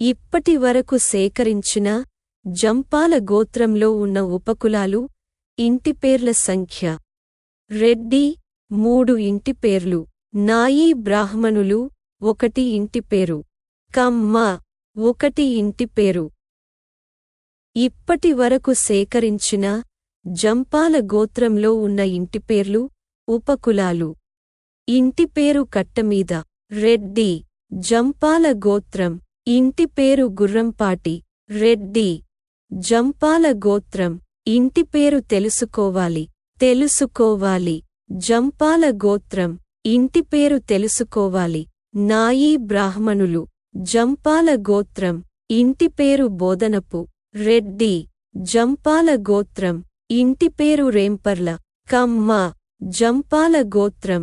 ఇప్పటి వరకు సేకరించిన జంపాల గోత్రంలో ఉన్న ఉపకులాలు ఇంటిపేర్ల సంఖ్య. రెడ్డి మూడు ఇంటిపేర్లు నాయీ బ్రాహ్మణులు ఒకటి ఇంటిపేరు కమ్మ ఒకటి ఇంటిపేరు ఇప్పటి వరకు సేకరించిన జంపాల గోత్రంలో ఉన్న ఇంటిపేర్లు ఉపకులాలు. ఇంటిపేరు కట్టమీద రెడ్డి జంపాల గోత్రం. ఇంటి పేరు గుర్రంపాటి రెడ్డి. జంపాల గోత్రం ఇంటి పేరు తెలుసుకోవాలి తెలుసుకోవాలి. జంపాల గోత్రం ఇంటి పేరు తెలుసుకోవాలి నాయీ బ్రాహ్మణులు. జంపాల గోత్రం ఇంటి పేరు బోధనపు రెడ్డి. జంపాల గోత్రం ఇంటి పేరు రేంపర్ల కమ్మ. జంపాల గోత్రం